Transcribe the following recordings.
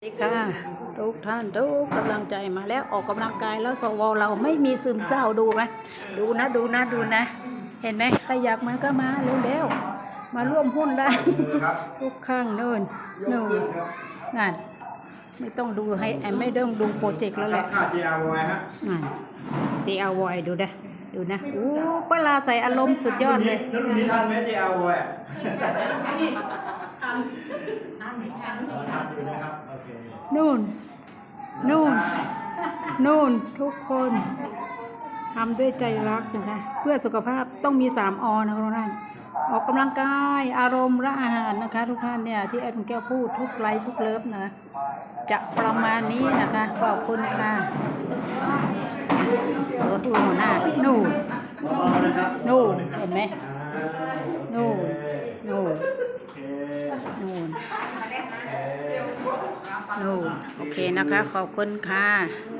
สวัสดีค่ะทุกท่านทุกกำลังใจมาแล้วออกกำลังกายแล้วสวเราไม่มีซึมเศร้าดูไหมดูนะดูนะดูนะ เห็นไหมใครอยากมาก็มาเร็วๆมาร่วมหุ้นได้ครับทุกข้างเนินเนินงานไม่ต้องดูให้แอมไม่ต้องดูโปรเจกต์แล้วแหละค่า JRY ฮะงาน JRY ดูนะดูนะอู้ปลาใส่อารมณ์สุดยอดเลยแล้วรุ่นนี้ทันไหม JRY อะทัน อยู่นะครับ โอเคนู่น นู่น นู่นทุกคนทำด้วยใจรักนะคะ เพื่อสุขภาพต้องมีสามอนะคะทุกท่านออกกำลังกายอารมณ์และอาหารนะคะ ทุกท่านเนี่ยที่แอดมินแก้วพูดทุกไลฟ์ทุกเลิฟนะ จะประมาณนี้นะคะขอบคุณค่ะเออดูหัวหน้านู่นเบาๆนะครับนู่นบาๆะครับเห็นไหมอ่านู่นนู่น โอเค นู่น โอเค นู่น โอเคนะคะ ขอบคุณค่ะ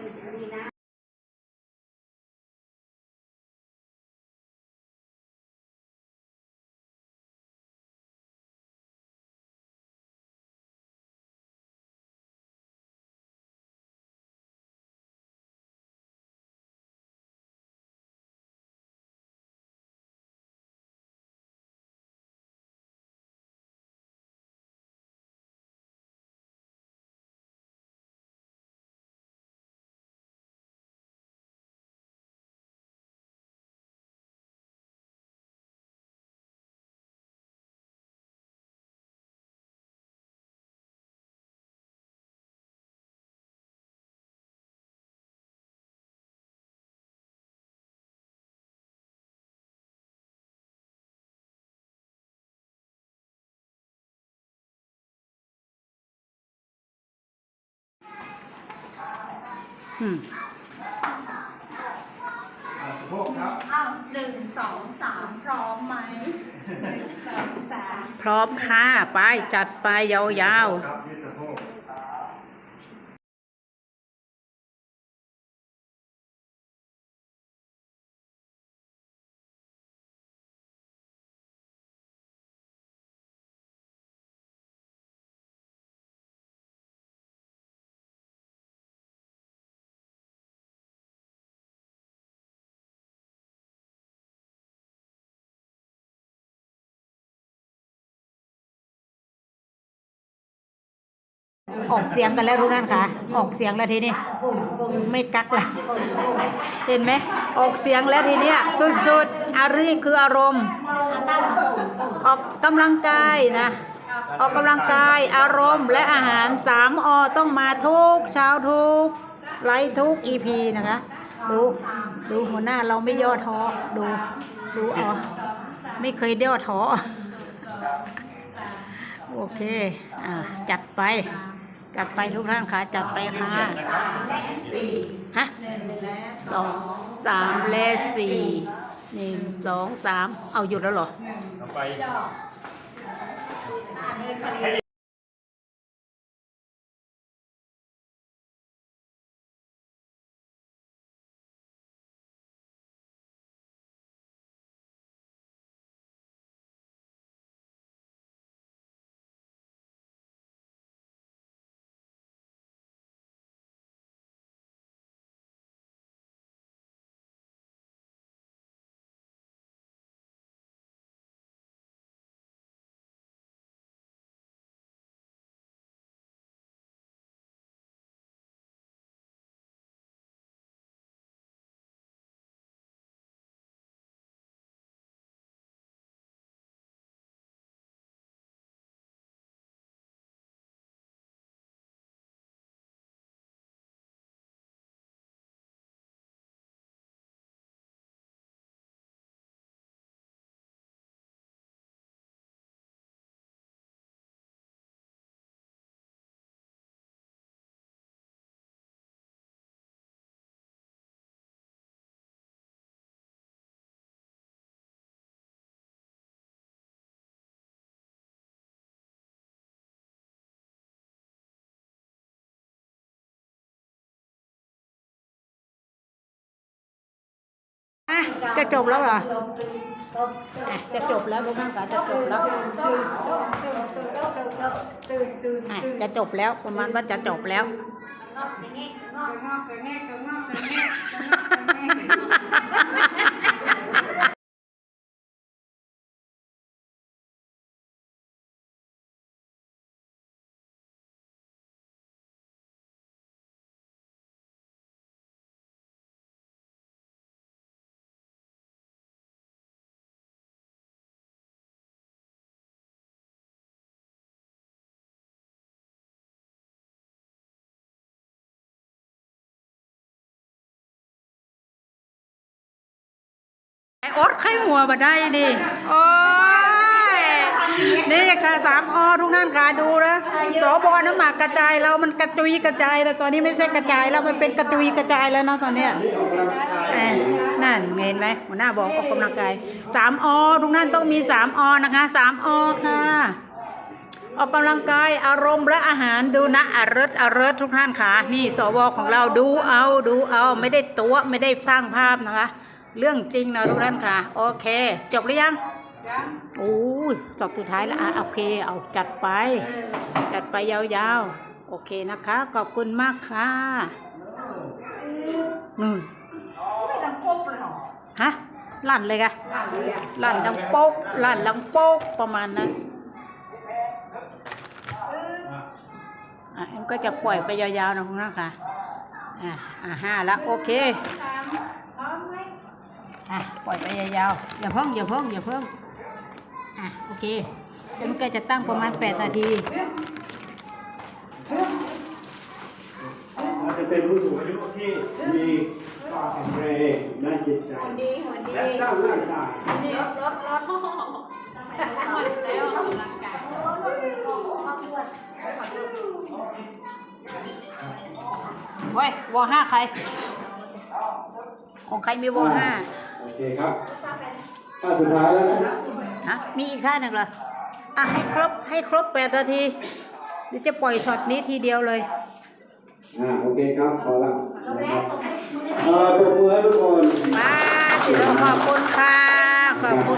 อืมอ่าสะโพกครับอ้าวหนึ่งสองสามพร้อมไหมหนึ่งสองสามพร้อมค่ะ ไป จัดไปยาวครับยืด ออกเสียงกันแล้วทุกท่านค่ะ ออกเสียงแล้วทีนี้ไม่กักละเห็นไหมออกเสียงแล้วทีเนี้ยสุดๆอารีคืออารมณ์ ออกกำลังกายนะออกกำลังกายอารมณ์และอาหารสามอต้องมาทุกเช้าทุกไลฟ์ทุกอีพีนะคะดูดูหัวหน้าเราไม่ย่อท้อดูดูเอ๋อไม่เคยย่อท้อโอเค อ่า จัดไป จัดไปทุกท่านค่ะ จัดไปค่ะฮะสองสามและสี่หนึ่งสองสามเอาหยุดแล้วเหรอต่อไป อะจะจบแล้วเหรออะจะจบแล้วทุกท่านค่ะจะจบแล้วอะจะจบแล้วประมาณว่าจะจบแล้ว อ๊ตไข้หัวมาได้ดิโอ้ยนี่ค่ะสามอทุกท่านค่ะดูนะสอบอน้ำหมากกระจายแล้วมันกระจุยกระจายแล้วตอนนี้ไม่ใช่กระจายแล้วมันเป็นกระจุยกระจายแล้วนะตอนเนี้ยนี่ออกกำลังกายเอ้ยนั่นเห็นไหมหัวหน้าบอกออกกำลังกายสามอทุกท่านต้องมีสามอนะคะสามอค่ะออกกำลังกายอารมณ์และอาหารดูนะอรสอรสทุกท่านค่ะนี่สวของเราดูเอาดูเอาไม่ได้ตัวไม่ได้สร้างภาพนะคะ เรื่องจริงนะทุกท่านค่ะ โอเค จบหรือยังโอ้ยสอบสุดท้ายแล้วอะโอเค เอาจัดไป จัดไปยาวๆ โอเคนะคะ ขอบคุณมากค่ะนู่นฮะลั่นเลยกะลั่นดังโป๊กลั่นดังโป๊กประมาณนั้นอะเอ็มก็จะปล่อยไปยาวๆนะคุณน้องค่ะอะอะห้าละโอเค อะปล่อยไปยาวๆ อย่าเพิ่งอย่าเพิ่งอย่าเพิ่งอะโอเคเอ็มก็จะตั้งประมาณ 8 นาทีเราจะเป็นผู้สูงอายุที่มีความแข็งแรงด้านจิตใจและด้านร่างกายเว้ยวอห้าใคร ของใครมีวอห้าโอเคครับท่าสุดท้ายแล้วนะฮะมีอีกท่าหนึ่งเหรออะให้ครบให้ครบ8นาทีเดี๋ยวจะปล่อยช็อตนี้ทีเดียวเลยอ่าโอเคครับพอละนะครับเอ่อปรบมือให้ทุกคนมาขอบคุณค่ะขอบคุณ